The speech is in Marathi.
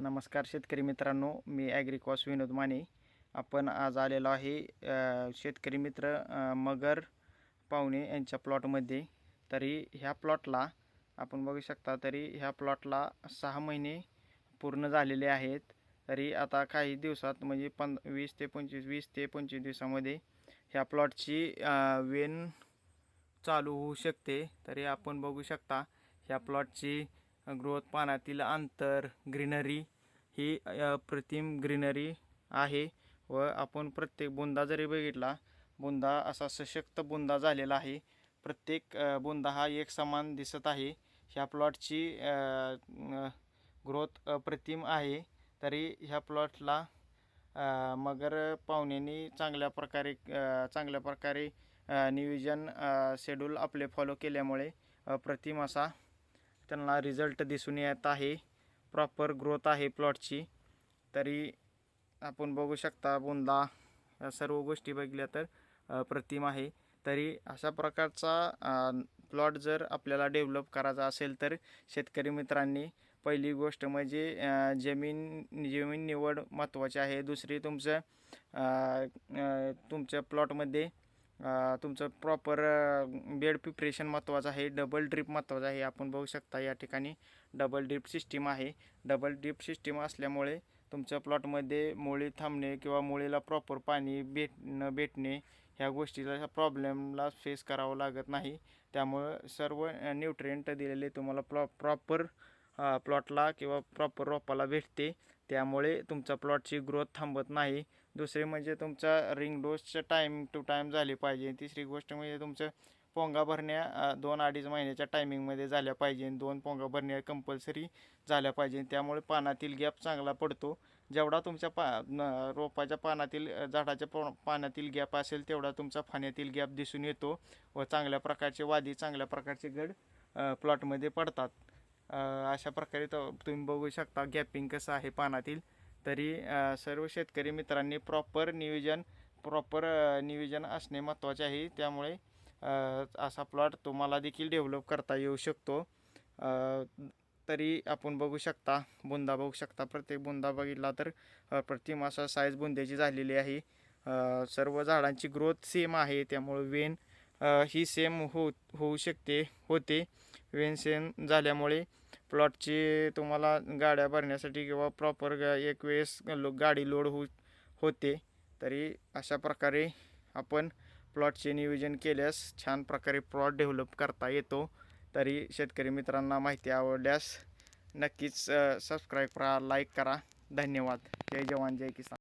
नमस्कार शेतकरी मित्रांनो मी ॲग्रिकॉस विनोद माने. आपण आज आलेलो आहे शेतकरी मित्र मगर पाहुणे यांच्या प्लॉटमध्ये. तरी ह्या प्लॉटला आपण बघू शकता तरी ह्या प्लॉटला सहा महिने पूर्ण झालेले आहेत. तरी आता काही दिवसात म्हणजे पं वीस ते पंचवीस वीस ते पंचवीस दिवसामध्ये ह्या प्लॉटची वेन चालू होऊ शकते. तरी आपण बघू शकता ह्या प्लॉटची ग्रोथ पानातील अंतर ग्रीनरी ही अप्रतिम ग्रीनरी आहे व आपण प्रत्येक बुंदा जरी बघितला बुंदा असा सशक्त बुंदा झालेला आहे. प्रत्येक बुंदा हा एक समान दिसत आहे. ह्या प्लॉटची ग्रोथ अप्रतिम आहे. तरी ह्या प्लॉटला मगर पाहुण्यांनी चांगल्या प्रकारे चांगल्या प्रकारे नियोजन शेड्यूल आपले फॉलो केल्यामुळे अप्रतिम असा त्यांना रिझल्ट दिसून येत आहे. प्रॉपर ग्रोथ आहे प्लॉटची तरी आपण बघू शकता बुंदा या सर्व गोष्टी बघितल्या तर प्रतिम आहे. तरी अशा प्रकारचा प्लॉट जर आपल्याला डेव्हलप करायचा असेल तर शेतकरी मित्रांनी पहिली गोष्ट म्हणजे जमीन जमीन निवड महत्त्वाची आहे. दुसरी तुमचं तुमच्या प्लॉटमध्ये तुमचं प्रॉपर बेड प्रिपरेशन महत्त्वाचं आहे डबल ड्रिप महत्त्वाचं आहे. आपण बघू शकता या ठिकाणी डबल ड्रिप सिस्टीम आहे. डबल ड्रिप सिस्टीम असल्यामुळे तुमच्या प्लॉटमध्ये मुळी थांबणे किंवा मुळीला प्रॉपर पाणी भेट भेटणे ह्या गोष्टीला प्रॉब्लेमला फेस करावं लागत नाही. त्यामुळं सर्व न्यूट्रिएंट दिलेले तुम्हाला प्रॉ प्रॉपर प्लॉटला किंवा प्रॉपर रोपाला भेटते. त्यामुळे तुमचा प्लॉटची ग्रोथ थांबत नाही. दुसरे म्हणजे तुमचा रिंग डोसचं टाईम टू टाईम झाली पाहिजे. तिसरी गोष्ट म्हणजे तुमचं पोंगा भरण्या दोन अडीच महिन्याच्या टायमिंगमध्ये झाल्या पाहिजे. दोन पोंगा भरण्या कंपल्सरी झाल्या पाहिजे. त्यामुळे पानातील गॅप चांगला पडतो. जेवढा तुमच्या पा रोपाच्या पानातील झाडाच्या पो पानातील गॅप असेल तेवढा तुमचा फाण्यातील गॅप दिसून येतो व चांगल्या प्रकारचे वादी चांगल्या प्रकारचे गड प्लॉटमध्ये पडतात. अशा प्रकारे तो तुम्ही बघू शकता गॅपिंग कसं आहे पानातील. तरी सर्व शेतकरी मित्रांनी प्रॉपर नियोजन प्रॉपर नियोजन असणे महत्त्वाचे आहे. त्यामुळे असा प्लॉट तुम्हाला देखील डेव्हलप करता येऊ शकतो. तरी आपण बघू शकता बुंदा बघू शकता. प्रत्येक बुंदा बघितला तर प्रतिमासा असा साईज बुंद्याची झालेली आहे. सर्व झाडांची ग्रोथ सेम आहे. त्यामुळे वेन ही सेम हो होऊ शकते. होते. वेन सेम झाल्यामुळे प्लॉटची तुम्हाला गाड्या भरण्यासाठी किंवा प्रॉपर एक वेळेस लो गाडी लोड हो होते. तरी अशा प्रकारे आपण प्लॉटचे नियोजन केल्यास छान प्रकारे प्लॉट डेव्हलप करता येतो. तरी शेतकरी मित्रांना माहिती आवडल्यास नक्कीच सबस्क्राईब करा लाईक करा. धन्यवाद. जय जवान जय किसान.